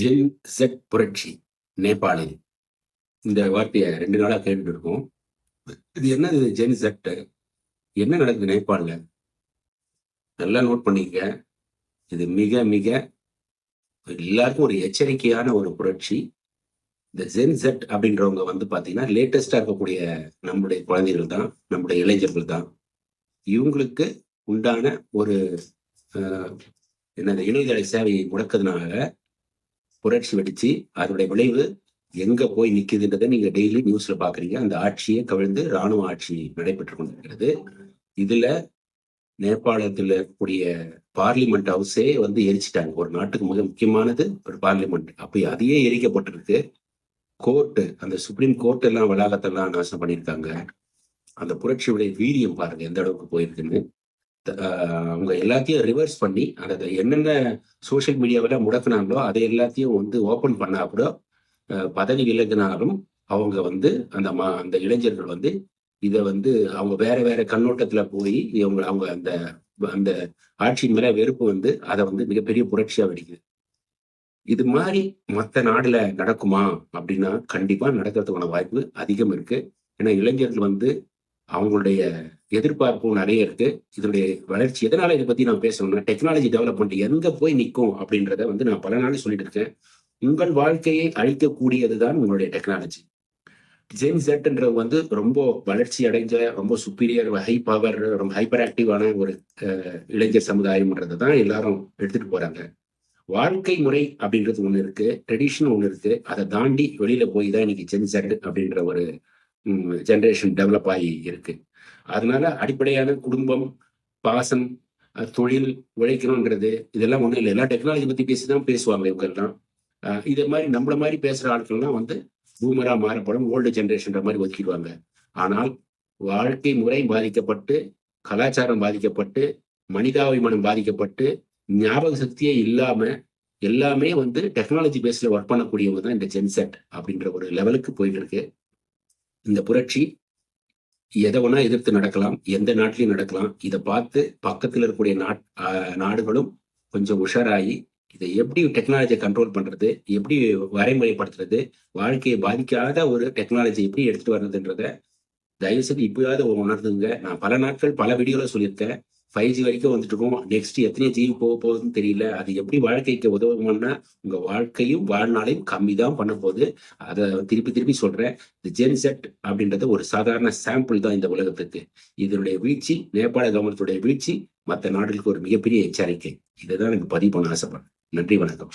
Gen set புரட்சி நேபாளில். இந்த வார்த்தையை ரெண்டு நாளாக கேட்டுட்டு இருக்கோம். இது என்னது ஜென் செட் என்ன நடக்குது நேபாளில்? நல்லா நோட் பண்ணிக்க இது மிக மிக எல்லாருக்கும் ஒரு எச்சரிக்கையான ஒரு புரட்சி. இந்த ஜென் செட் அப்படின்றவங்க வந்து பார்த்தீங்கன்னா லேட்டஸ்டாக இருக்கக்கூடிய நம்முடைய குழந்தைகள் தான் நம்முடைய இளைஞர்கள் தான். இவங்களுக்கு உண்டான ஒரு என்ன என்னது இணையதள சேவையை முடக்கிறதுனால புரட்சி வெடிச்சு அதனுடைய விளைவு எங்க போய் நிக்குதுன்றதை நீங்க டெய்லி நியூஸ்ல பாக்குறீங்க. அந்த ஆட்சியை கவிழ்ந்து ராணுவ ஆட்சி நடைபெற்று கொண்டிருக்கிறது. இதுல நேபாளத்தில் இருக்கக்கூடிய பார்லிமெண்ட் ஹவுஸே வந்து எரிச்சிட்டாங்க. ஒரு நாட்டுக்கு மிக முக்கியமானது ஒரு பார்லிமெண்ட். அப்ப அதையே எரிக்கப்பட்டிருக்கு. கோர்ட்டு அந்த சுப்ரீம் கோர்ட் எல்லாம் வளாகத்தெல்லாம் நாசம் பண்ணியிருக்காங்க. அந்த புரட்சியுடைய வீரியம் பாருங்க எந்த அளவுக்கு போயிருக்குன்னு. அவங்க எல்லாத்தையும் ரிவர்ஸ் பண்ணி அந்த என்னென்ன சோஷியல் மீடியாவில் முடக்குனாங்களோ அதை எல்லாத்தையும் வந்து ஓப்பன் பண்ணா கூட பதவி விலகினாலும் அவங்க வந்து அந்த மா- அந்த இளைஞர்கள் வந்து இதை வந்து அவங்க வேற வேற கண்ணோட்டத்தில் போய் இவங்க அவங்க அந்த அந்த ஆட்சியின் மேல வெறுப்பு வந்து அதை வந்து மிகப்பெரிய புரட்சியாக வெடிக்குது. இது மாதிரி மற்ற நாடுல நடக்குமா அப்படின்னா கண்டிப்பா நடக்கிறதுக்கான வாய்ப்பு அதிகம் இருக்கு. ஏன்னா இளைஞர்கள் வந்து அவங்களுடைய எதிர்பார்ப்பும் நிறைய இருக்கு. இதனுடைய வளர்ச்சி எதனால இதை பத்தி நான் பேசணும்னா டெக்னாலஜி டெவலப்மெண்ட் எங்க போய் நிற்கும் அப்படின்றத வந்து நான் பல நாள் சொல்லிட்டு இருக்கேன். உங்கள் வாழ்க்கையை அழிக்கக்கூடியதுதான் உங்களுடைய டெக்னாலஜி ஜென் செட்ன்றது வந்து ரொம்ப வளர்ச்சி அடைஞ்ச ரொம்ப சுப்பீரியர் ஹை பவர் ரொம்ப ஹைப்பர் ஆக்டிவான ஒரு அஹ், இளைஞர் சமுதாயம்ன்றது தான் எல்லாரும் எடுத்துட்டு போறாங்க. வாழ்க்கை முறை அப்படின்றது ஒண்ணு இருக்கு. ட்ரெடிஷன் ஒண்ணு இருக்கு. அதை தாண்டி வெளியில போய் தான் இன்னைக்கு ஜென் செட் அப்படின்ற ஒரு ஜென்ரேஷன் டெவலப் ஆகி இருக்கு. அதனால அடிப்படையான குடும்பம் பாசம் தொழில் உழைக்கணுங்கிறது இதெல்லாம் ஒன்றும் இல்லை. எல்லாம் டெக்னாலஜி பத்தி பேசி தான் பேசுவாங்க இவங்க எல்லாம் இதே மாதிரி நம்மள மாதிரி பேசுற ஆட்கள்லாம் வந்து பூமரா மாறப்படும் ஓல்டு ஜெனரேஷன்ற மாதிரி ஒதுக்கிடுவாங்க. ஆனால் வாழ்க்கை முறை பாதிக்கப்பட்டு கலாச்சாரம் பாதிக்கப்பட்டு மனிதாபிமானம் பாதிக்கப்பட்டு ஞாபக சக்தியே இல்லாம எல்லாமே வந்து டெக்னாலஜி பேஸ்ல ஒர்க் பண்ணக்கூடியவங்க தான் இந்த ஜென்செட் அப்படின்ற ஒரு லெவலுக்கு போயிட்டு இருக்கு. இந்த புரட்சி எதை ஒன்றா எதிர்த்து நடக்கலாம் எந்த நாட்டிலையும் நடக்கலாம் இதை பார்த்து பக்கத்தில் இருக்கக்கூடிய நாட் நாடுகளும் கொஞ்சம் உஷாராகி இதை எப்படி டெக்னாலஜியை கண்ட்ரோல் பண்ணுறது எப்படி வரைமுறைப்படுத்துறது வாழ்க்கையை பாதிக்காத ஒரு டெக்னாலஜி எப்படி எடுத்துகிட்டு வர்றதுன்றத தயவுசெய்து இப்போயாவது உணர்ந்துங்க. நான் பல நாட்கள் பல வீடியோவில் சொல்லியிருக்கேன். ஃபைவ் ஜி வரைக்கும் வந்துட்டு இருக்கோம். நெக்ஸ்ட் எத்தனை ஜி போக போகுதுன்னு தெரியல. அது எப்படி வாழ்க்கைக்கு உதவுமான்னா உங்க வாழ்க்கையும் வாழ்நாளையும் கம்மி தான் பண்ண போகுது. அதை திருப்பி திருப்பி சொல்றேன். இந்த ஜென்செட் அப்படின்றது ஒரு சாதாரண சாம்பிள் தான் இந்த உலகத்துக்கு. இதனுடைய வீழ்ச்சி நேபாள கவர்மெண்ட்டுடைய வீழ்ச்சி மற்ற நாடுகளுக்கு ஒரு மிகப்பெரிய எச்சரிக்கை. இதை தான் எனக்கு பதிவு பண்ண ஆசைப்படுறேன். நன்றி வணக்கம்.